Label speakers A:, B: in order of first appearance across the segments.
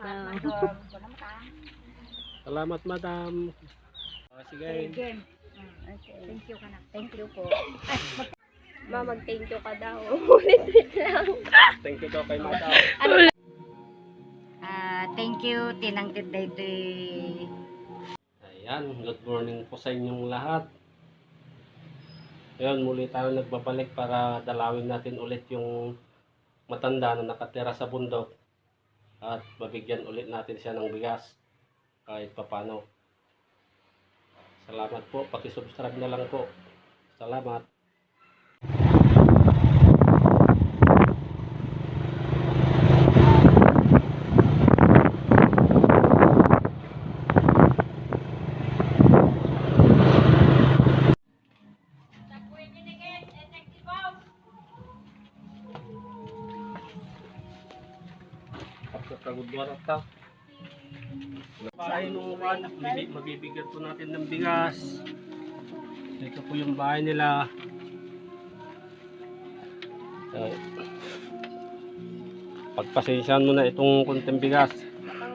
A: Salamat,
B: po.
A: madam. Salamat, ah.
C: Madam. Ah, sige.
A: Again.
B: Okay.
A: Thank you ka na.
B: Thank you po.
D: Ma, mag-thank you ka daw. Ulit-ulit lang.
C: Thank you daw kay madam.
B: Ah, thank you, Tinang Tidaytoy.
C: Ayan, good morning po sa inyong lahat. Ngayon, muli tayo nagbabalik para dalawin natin ulit yung matanda na nakatira sa bundok at mabigyan ulit natin siya ng bigas kahit papano. Salamat po, pakisubscribe na lang po. Salamat. Pagkakagudwara ka. Bahay nung one, mabi- mabibigyan po natin ng bigas. Ito po yung bahay nila. Eh, pagpasensyahan mo na itong kunting bigas.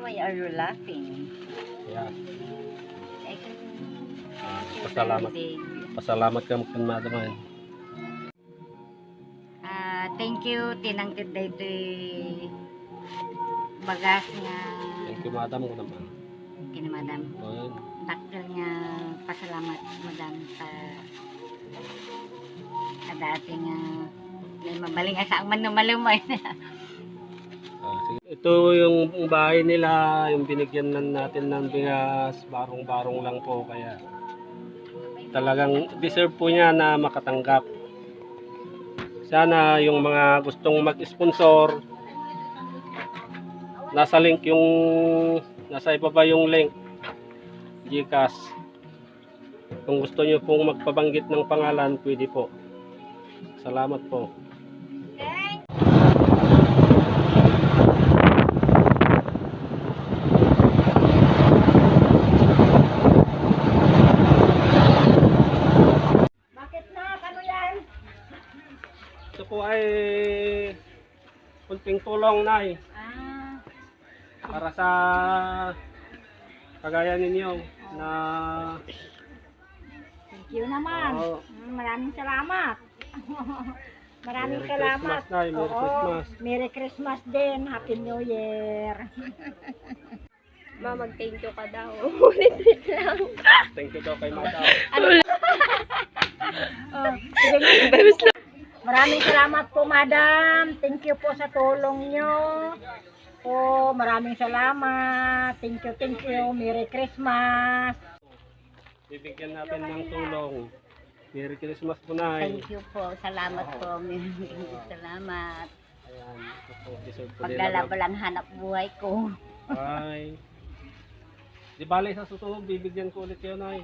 B: Why are you laughing?
C: Ayan.
B: Eh,
C: Pasalamat. Pasalamat ka magkanmadaman.
B: Ah, thank you, Tinang Tidaytoy. Bagas nga.
C: Thank you madam ko naman.
B: Kini madam.
C: Ayun.
B: Nga pasalamat madam sa sa dating nga may mabaling asa ang manumalumay.
C: Ah, sige. Ito yung bahay nila, yung binigyan natin ng bigas, barong-barong lang po kaya talagang deserve po niya na makatanggap. Sana yung mga gustong mag-sponsor nasa link yung nasa ibaba yung link Gcash. Kung gusto niyo pong magpabanggit ng pangalan, pwede po. Salamat po.
A: Ano?
C: Ito po ay kunting tulong na
A: Ah,
C: para sa kagaya ninyo na
A: thank you naman.
C: Oo.
A: Mm, Maraming salamat. Maraming
C: Merry
A: salamat.
C: Christmas, Nay. Merry
A: Oo.
C: Christmas.
A: Merry Christmas din. Happy New Year.
D: Ma, mag-thank you ka daw. Ulit-ulit lang.
C: thank you daw kay madam.
A: Oh, sige. Maraming salamat po, madam. Thank you po sa tulong nyo. Po, maraming salamat. Thank you, thank you. Merry Christmas.
C: Bibigyan natin ng tulong. Merry Christmas po na.
B: Thank you po. Salamat po. Salamat.
C: Ayan, ito po, deserve po nila.
B: Paglalaba lang hanap buhay ko.
C: Ay. Di bale sa susunod, bibigyan ko ulit kayo na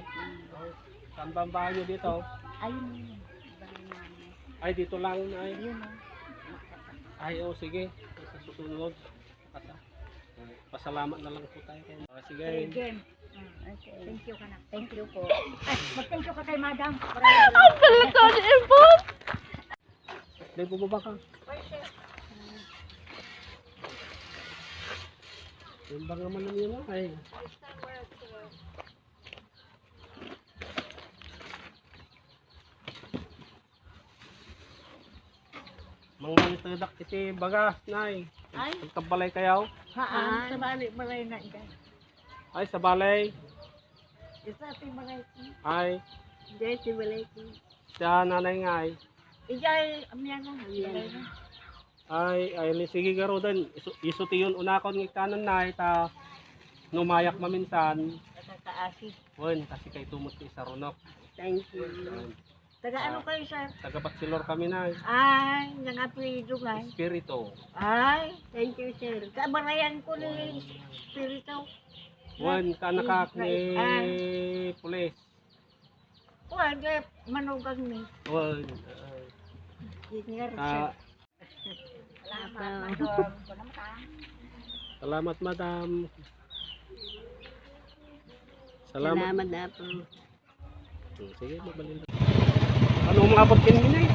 C: Saan ba ang bahay nyo dito?
B: Ayun.
C: Ay, dito lang na
B: Ayun.
C: Ay, oh, sige. Sa susunod. Pasa. Pasalamat na lang po tayo. Ah, sige.
A: Again.
B: Okay.
A: Thank you ka na.
B: Thank you po.
A: Ay, mag-thank you ka kay madam. Salamat.
D: Palito ni Impon!
C: Dahil bumaba ka. Yung bang naman naman yun ay. Mga itadak iti bagas, nay.
A: Ay,
C: Pagkabalay kayaw.
A: Haan. Sa bali, balay na ikan.
C: Ay, sa balay.
A: Isa si balay ko.
C: Ay,
A: Hindi, si balay ko.
C: sa nanay nga ay.
A: Ijay, amyan na. Balay na.
C: Ay, ay, sige garo din. Isu- Isuti yun unakon ng kanan na ta numayak maminsan.
A: Nakakaasi.
C: Wen, kasi kay tumot sa runok.
A: Thank you. Taga ano kayo, sir?
C: Taga Bachelor kami na.
A: Ay, nang apelido nga.
C: Espiritu.
A: Ay, thank you, sir. Kabarayan ko ni Spirito.
C: Wen, kanakak ni
A: Ah.
C: pulis.
A: Wala, manugang ni. Ingar, sir.
C: ah,
A: Salamat, madam. Salamat, ah.
C: salamat madam. Salamat.
B: Salamat na po.
C: Hmm, Sige, mabalin. Ano mga abot kin minay?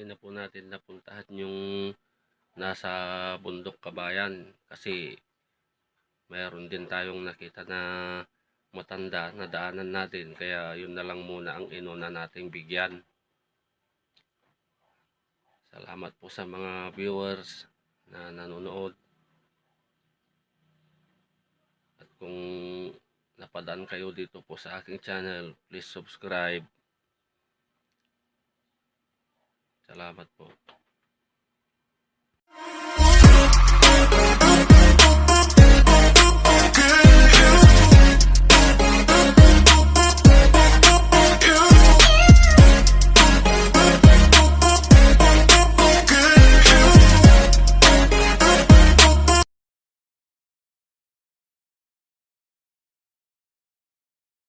C: hindi na po natin napuntahan yung nasa bundok kabayan. Kasi mayroon din tayong nakita na matanda na daanan natin. Kaya yun na lang muna ang inuna nating bigyan. Salamat po sa mga viewers na nanonood. At kung napadaan kayo dito po sa aking channel please subscribe. Salamat po